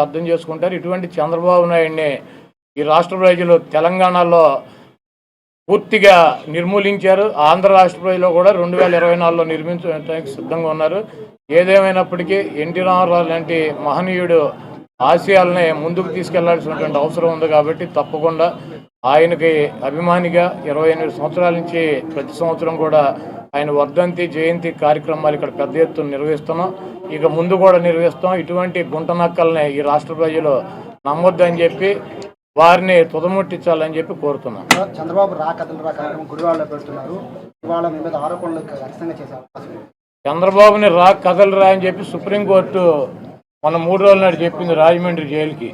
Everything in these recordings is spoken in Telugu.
ప్రజలు అర్థం చేసుకుంటారు. ఇటువంటి చంద్రబాబు నాయుడిని ఈ రాష్ట్ర ప్రజలు తెలంగాణలో పూర్తిగా నిర్మూలించారు. ఆంధ్ర రాష్ట్ర ప్రజలు కూడా రెండు వేల ఇరవై నాలుగులో నిర్మించడానికి సిద్ధంగా ఉన్నారు. ఏదేమైనప్పటికీ ఎన్టీ రామారావు లాంటి మహనీయుడు ఆశయాలని ముందుకు తీసుకెళ్ళాల్సినటువంటి అవసరం ఉంది కాబట్టి తప్పకుండా ఆయనకి అభిమానిగా ఇరవై ఎనిమిది సంవత్సరాల నుంచి ప్రతి సంవత్సరం కూడా ఆయన వర్ధంతి జయంతి కార్యక్రమాలు ఇక్కడ పెద్ద ఎత్తున నిర్వహిస్తున్నాం. ఇక ముందు కూడా నిర్వహిస్తాం. ఇటువంటి గుంట నక్కల్ని ఈ రాష్ట్ర ప్రజలు నమ్మొద్దని చెప్పి వారిని తుదముట్టించాలని చెప్పి కోరుతున్నాం. చంద్రబాబు రా కథలు రా కార్యక్రమం గుడివాడలో పెడుతున్నారు. ఇవాళ మీ మీద ఆరోపణలు ఖచ్చితంగా చేసే అవకాశం ఉంది. చంద్రబాబుని రా కథలు రా అని చెప్పి సుప్రీంకోర్టు మన మూడు రోజుల నాడు చెప్పింది రాజమండ్రి జైలుకి.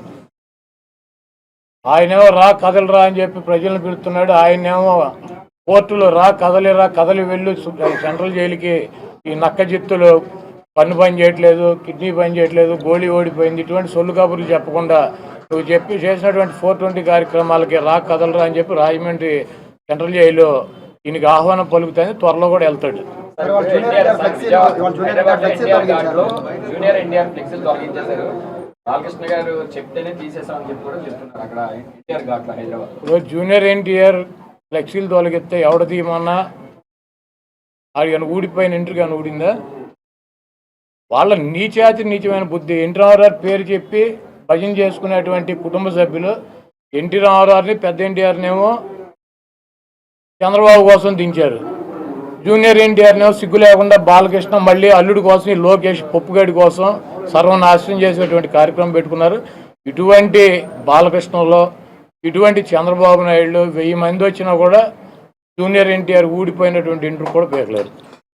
ఆయనేమో రా కథలు రా అని చెప్పి ప్రజలను పిలుస్తున్నాడు. ఆయనేమో కోర్టులో రా కదలి రా కదలి వెళ్ళు సెంట్రల్ జైలుకి ఈ నక్క జిత్తులు పన్ను పని చేయట్లేదు కిడ్నీ పని చేయట్లేదు గోళీ ఓడిపోయింది ఇటువంటి సొల్లు కబుర్లు చెప్పకుండా నువ్వు చెప్పి చేసినటువంటి ఫోర్ ట్వంటీ కార్యక్రమాలకి రా కదలరా అని చెప్పి రాజమండ్రి సెంట్రల్ జైలు ఈయనకి ఆహ్వానం పలుకుతుంది త్వరలో కూడా వెళ్తాడు. ఇప్పుడు జూనియర్ ఎన్టీఆర్ ఫ్లెక్సీలు తొలగిస్తే ఎవడ తీయమన్నా? అది కానీ ఊడిపోయిన ఇంటర్ కానీ ఊడిందా? వాళ్ళ నీచాతి నీచమైన బుద్ధి ఎన్టీ రామారావు పేరు చెప్పి భజన చేసుకునేటువంటి కుటుంబ సభ్యులు ఎన్టీ రామారావుని పెద్ద ఎన్టీఆర్నేమో చంద్రబాబు కోసం దించారు. జూనియర్ ఎన్టీఆర్నేమో సిగ్గు లేకుండా బాలకృష్ణ మళ్ళీ అల్లుడి కోసం ఈ లోకేష్ పప్పుగడి కోసం సర్వనాశనం చేసేటువంటి కార్యక్రమం పెట్టుకున్నారు. ఇటువంటి బాలకృష్ణలో ఇటువంటి చంద్రబాబు నాయుడు వెయ్యి మంది వచ్చినా కూడా జూనియర్ ఎన్టీఆర్ ఊడిపోయినటువంటి ఇంటర్ కూడా పేర్లేదు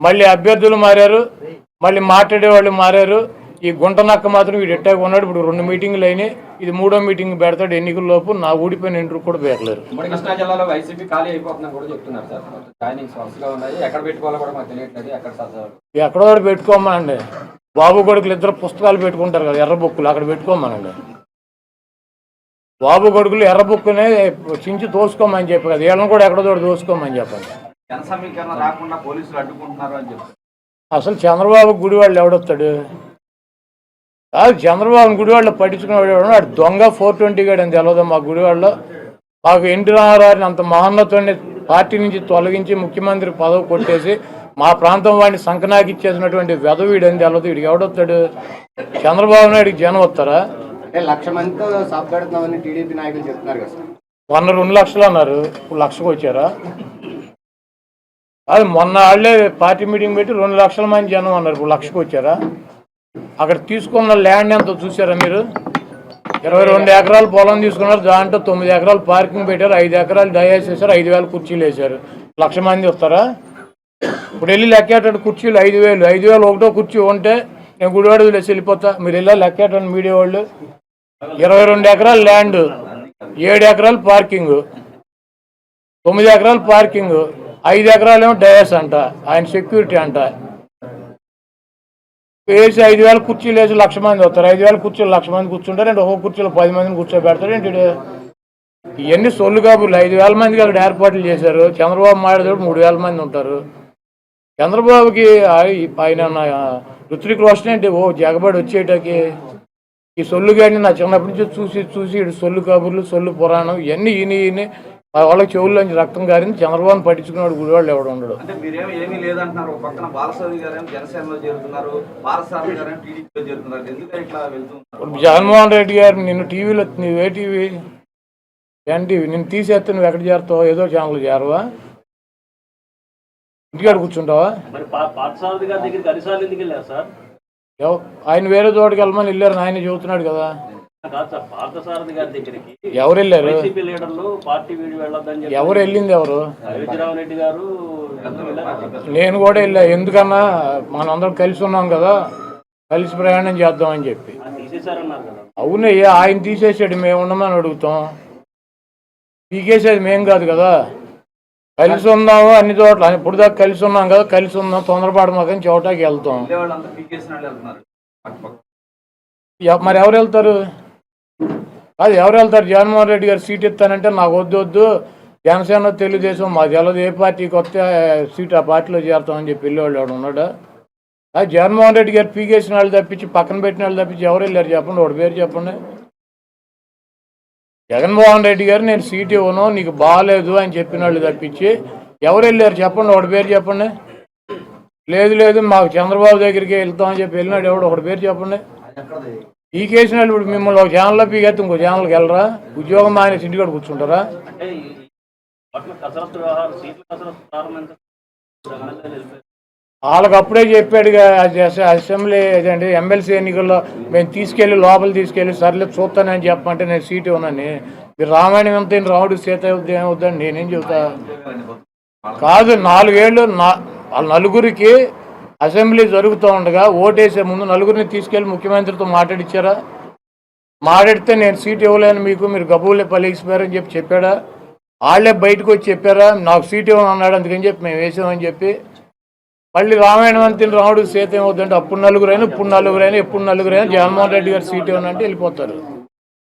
మళ్ళీ అభ్యర్థులు మారారు మళ్ళీ మాట్లాడే వాళ్ళు మారారు. ఈ గుంట నక్క మాత్రం వీడు ఎట్టాగా ఉన్నాడు ఇప్పుడు రెండు మీటింగులు అయినాయి. ఇది మూడో మీటింగ్ పెడతాడు ఎన్నికల లోపు. నా ఊడిపోయిన ఇంటర్ కూడా ఉమ్మడి కృష్ణా జిల్లాలో వైసీపీ ఖాళీ అయిపోతుందని కూడా చెప్తున్నారు సార్. ఉన్నాయి. ఎక్కడ పెట్టుకోవాలో కూడా మాకు తెలియట్లేదు. ఎక్కడ సర్దారు ఎక్కడో ఒకటి పెట్టుకోమనండి. బాబు కొడుకులు ఇద్దరు పుస్తకాలు పెట్టుకుంటారు కదా ఎర్ర బుక్కులు. అక్కడ పెట్టుకోమనండి. బాబు కొడుకులు ఎర్ర బుక్కునే చించి తోసుకోమని చెప్పి కదా వీళ్ళని కూడా ఎక్కడో తోసుకోమని చెప్పండి. జన సమీకరణ రాకుండా పోలీసులు అడ్డుకుంటున్నారు అని చెప్పి. అసలు చంద్రబాబు గుడివాళ్ళు ఎవడొస్తాడు కాదు చంద్రబాబు గుడివాళ్ళు పట్టించుకునేవాడు ఎవడు? వాడు దొంగ ఫోర్ ట్వంటీ గాడు అని తెలియదు మా గుడివాళ్ళలో. మాకు ఎన్టీ రామారావుని అంత మహోన్నతుడిని పార్టీ నుంచి తొలగించి ముఖ్యమంత్రి పదవి కొట్టేసి మా ప్రాంతం వాడిని సంకనాకి ఇచ్చేసినటువంటి వెధవీడు అని తెలియదు వీడికి ఎవడొస్తాడు చంద్రబాబు నాయుడికి జనం వస్తారా? లక్ష మందితో టీడీపీ నాయకులు చెప్తున్నారు కదా సార్. మొన్న రెండు లక్షలు అన్నారు. ఇప్పుడు లక్షకు వచ్చారా? అది మొన్న వాళ్ళే పార్టీ మీటింగ్ పెట్టి రెండు లక్షల మంది జనం అన్నారు ఇప్పుడు లక్షకు వచ్చారా? అక్కడ తీసుకున్న ల్యాండ్ ఎంత చూసారా మీరు? ఇరవై రెండు ఎకరాలు పొలం తీసుకున్నారు. దాంట్లో తొమ్మిది ఎకరాలు పార్కింగ్ పెట్టారు. ఐదు ఎకరాలు డయాస్ వేశారు. ఐదు వేల కుర్చీలు వేశారు. లక్ష మంది వస్తారా? ఇప్పుడు వెళ్ళి లెక్కేటట్టు కుర్చీలు ఐదు వేలు. ఐదు వేలు ఒకటో కుర్చీ ఉంటే నేను గుడివాడ వదిలేసి వెళ్ళిపోతా. మీరు వెళ్ళా లెక్కేటండి మీడియా వాళ్ళు. ఇరవై రెండు ఎకరాలు ల్యాండ్. ఏడు ఎకరాలు పార్కింగ్. తొమ్మిది ఎకరాలు పార్కింగ్. ఐదు ఎకరాలు ఏమో డయాస్ అంట ఆయన సెక్యూరిటీ అంట. వేసి ఐదు వేల కుర్చీలు వేసి లక్ష మంది వస్తారు. ఐదు వేల కుర్చీలు లక్ష మంది కూర్చుంటారు అంటే ఒక్కొక్క కుర్చీలో పది మందిని కూర్చోబెడతారు. ఏంటి ఇవన్నీ సొల్లు కాబులు. ఐదు వేల మందికి అక్కడ ఏర్పాట్లు చేశారు. చంద్రబాబు మాట్లాడేటప్పుడు మూడు వేల మంది ఉంటారు. చంద్రబాబుకి ఆయన నా- రోషన్ ఏంటి? ఓ జగబడి వచ్చేటకి ఈ సొల్లు కానీ నా చిన్నప్పటి నుంచి చూసి చూసి సొల్లు కబుర్లు సొల్లు పురాణం ఇవన్నీ ఈయన ఈయన మా వాళ్ళకి చెవుల్లోంచి రక్తం గారింది. చంద్రబాబుని పట్టించుకున్నాడు గుడివాళ్ళు ఎవడు ఉండడు. అంటే మీరేమో ఏమీ లేదంటున్నారు. ఒక పక్కన బాలసారి గారేమో జనసేనలో చేరుతున్నారు బాలసారి గారేమో టీడీపీలో చేరుతున్నారు. ఎందుకని ఇట్లా వెళ్తున్నారు? ఇప్పుడు జగన్మోహన్ రెడ్డి గారు నిన్ను టీవీలో నువ్వే టీవీ? ఎన్టీవీ. నిన్ను తీసేస్తే నువ్వు ఎక్కడ చేరుతావు? ఏదో ఛానల్ చేరవా? ఇంటికాడ కూర్చుంటావా? ఆయన వేరే చోటుకి వెళ్ళమని వెళ్ళారు ఆయన చెబుతున్నాడు కదా. ఎవరు వెళ్ళారు చెప్పి ఎవరు వెళ్ళింది ఎవరు? నేను కూడా వెళ్ళా. ఎందుకన్నా? మనందరం కలిసి ఉన్నాం కదా. కలిసి ప్రయాణం చెప్పి. ఆ తీసేశారన్నారు కదా. అవునయ్యా ఆయన తీసేసాడు మేము ఉండమని అడుగుతాం. పీకేసేది మేం కాదు కదా. కలిసి ఉందాము అన్ని చోట్ల. ఇప్పుడు దాకా కలిసి ఉన్నాం కదా. కలిసి ఉందాం తొందరపాటు మాకని చోటాకి వెళ్తాం. మరి ఎవరు వెళ్తారు? అది ఎవరు వెళ్తారు? జగన్మోహన్ రెడ్డి గారు సీట్ ఇస్తానంటే నాకు వద్దు వద్దు. జనసేన తెలుగుదేశం మా తెలదు ఏ పార్టీకి వస్తే సీట్ ఆ పార్టీలో చేరుతామని చెప్పి వెళ్ళేవాళ్ళు ఎవడు ఉన్నాడు? అది జగన్మోహన్ రెడ్డి గారు పీకేసిన వాళ్ళు తప్పించి పక్కన పెట్టిన వాళ్ళు తప్పించి ఎవరు వెళ్ళారు చెప్పండి? ఒకటి పేరు చెప్పండి. జగన్మోహన్ రెడ్డి గారు నేను సీట్ ఇవ్వను నీకు బాగాలేదు అని చెప్పిన వాళ్ళు తప్పించి ఎవరు వెళ్ళారు చెప్పండి? ఒకటి పేరు చెప్పండి. లేదు లేదు మాకు చంద్రబాబు దగ్గరికి వెళ్తామని చెప్పి వెళ్ళినాడు ఎవడు? ఒకటి పేరు చెప్పండి. పీకేసిన వాళ్ళు ఇప్పుడు మిమ్మల్ని ఒక ఛానల్లో పీకేస్తే ఇంకో ఛానల్కి వెళ్ళరా? ఉద్యోగం మానేసి ఇంటికాడ కూర్చుంటారా? ఈ. వాళ్ళకి అప్పుడే చెప్పాడుగా అసెంబ్లీ ఏదండి ఎమ్మెల్సీ ఎన్నికల్లో మేము తీసుకెళ్ళి లోపల తీసుకెళ్ళి సర్లే చూస్తానని చెప్పమంటే నేను సీట్ ఇవ్వనని. మీరు రామాయణం ఎంత రాముడు సీత ఏమవుద్దని నేనేం చెబుతా? కాదు నాలుగేళ్ళు నా నలుగురికి అసెంబ్లీ జరుగుతూ ఉండగా ఓటేసే ముందు నలుగురిని తీసుకెళ్ళి ముఖ్యమంత్రితో మాట్లాడిచ్చారా? మాట్లాడితే నేను సీట్ ఇవ్వలేను మీకు మీరు గబూలే పలిగిసిపోయారని చెప్పి చెప్పాడా? వాళ్ళే బయటకు వచ్చి చెప్పారా? నాకు సీట్ ఇవ్వను అన్నాడు అందుకని చెప్పి మేము వేసామని చెప్పి. మళ్ళీ రామాయణం అంతే రాముడు సీత ఏమవుతుందంటే అప్పుడు నలుగురైనా ఇప్పుడు నలుగురైనా ఎప్పుడు నలుగురైనా జగన్మోహన్ రెడ్డి గారు సీట్ ఇవ్వనంటే వెళ్ళిపోతారు.